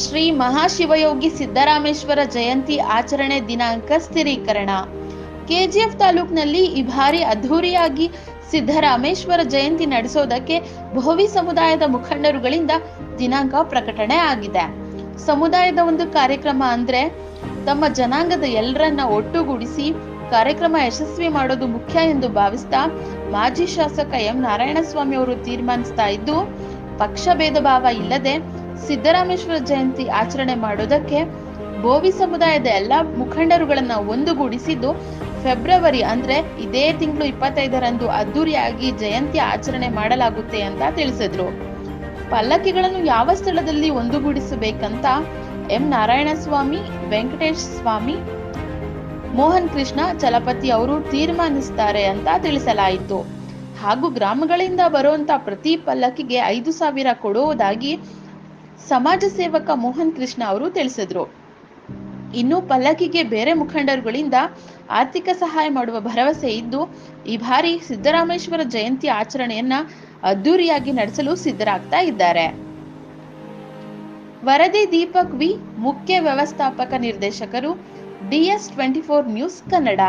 ಶ್ರೀ ಮಹಾಶಿವಯೋಗಿ ಸಿದ್ದರಾಮೇಶ್ವರ ಜಯಂತಿ ಆಚರಣೆ ದಿನಾಂಕ ಸ್ಥಿರೀಕರಣ. ಕೆಜಿಎಫ್ ತಾಲೂಕಿನಲ್ಲಿ ಈ ಬಾರಿ ಅದ್ಧೂರಿಯಾಗಿ ಸಿದ್ದರಾಮೇಶ್ವರ ಜಯಂತಿ ನಡೆಸೋದಕ್ಕೆ ಭೋವಿ ಸಮುದಾಯದ ಮುಖಂಡರುಗಳಿಂದ ದಿನಾಂಕ ಪ್ರಕಟಣೆ ಆಗಿದೆ. ಸಮುದಾಯದ ಒಂದು ಕಾರ್ಯಕ್ರಮ ಅಂದ್ರೆ ತಮ್ಮ ಜನಾಂಗದ ಎಲ್ಲರನ್ನ ಒಟ್ಟುಗೂಡಿಸಿ ಕಾರ್ಯಕ್ರಮ ಯಶಸ್ವಿ ಮಾಡೋದು ಮುಖ್ಯ ಎಂದು ಭಾವಿಸ್ತಾ ಮಾಜಿ ಶಾಸಕ ಎಂ ನಾರಾಯಣಸ್ವಾಮಿ ಅವರು ತೀರ್ಮಾನಿಸ್ತಾ ಇದ್ದು, ಪಕ್ಷ ಭೇದ ಭಾವ ಇಲ್ಲದೆ ಸಿದ್ದರಾಮೇಶ್ವರ ಜಯಂತಿ ಆಚರಣೆ ಮಾಡೋದಕ್ಕೆ ಬೋವಿ ಸಮುದಾಯದ ಎಲ್ಲ ಮುಖಂಡರುಗಳನ್ನ ಒಂದುಗೂಡಿಸಿದ್ದು ಫೆಬ್ರವರಿ ಅಂದ್ರೆ ಇದೇ ತಿಂಗಳು ಇಪ್ಪತ್ತೈದರಂದು ಅದ್ದೂರಿಯಾಗಿ ಜಯಂತಿ ಆಚರಣೆ ಮಾಡಲಾಗುತ್ತೆ ಅಂತ ತಿಳಿಸಿದ್ರು. ಪಲ್ಲಕ್ಕಿಗಳನ್ನು ಯಾವ ಸ್ಥಳದಲ್ಲಿ ಒಂದುಗೂಡಿಸಬೇಕಂತ ಎಂ ನಾರಾಯಣಸ್ವಾಮಿ, ವೆಂಕಟೇಶ್ ಸ್ವಾಮಿ, ಮೋಹನ್ ಕೃಷ್ಣ, ಚಲಪತಿ ಅವರು ತೀರ್ಮಾನಿಸ್ತಾರೆ ಅಂತ ತಿಳಿಸಲಾಯಿತು. ಹಾಗೂ ಗ್ರಾಮಗಳಿಂದ ಬರುವಂತ ಪ್ರತಿ ಪಲ್ಲಕ್ಕಿಗೆ ಐದು ಸಾವಿರ ಕೊಡುವುದಾಗಿ ಸಮಾಜ ಸೇವಕ ಮೋಹನ್ ಕೃಷ್ಣ ಅವರು ತಿಳಿಸಿದ್ರು. ಇನ್ನು ಪಲ್ಲಕ್ಕಿಗೆ ಬೇರೆ ಮುಖಂಡರುಗಳಿಂದ ಆರ್ಥಿಕ ಸಹಾಯ ಮಾಡುವ ಭರವಸೆ ಇದ್ದು, ಈ ಬಾರಿ ಸಿದ್ದರಾಮೇಶ್ವರ ಜಯಂತಿ ಆಚರಣೆಯನ್ನ ಅದ್ದೂರಿಯಾಗಿ ನಡೆಸಲು ಸಿದ್ಧರಾಗ್ತಾ ಇದ್ದಾರೆ. ವರದಿ ದೀಪಕ್ ವಿ ಮುಖ್ಯ ವ್ಯವಸ್ಥಾಪಕ ನಿರ್ದೇಶಕರು DS twenty four news Kannada.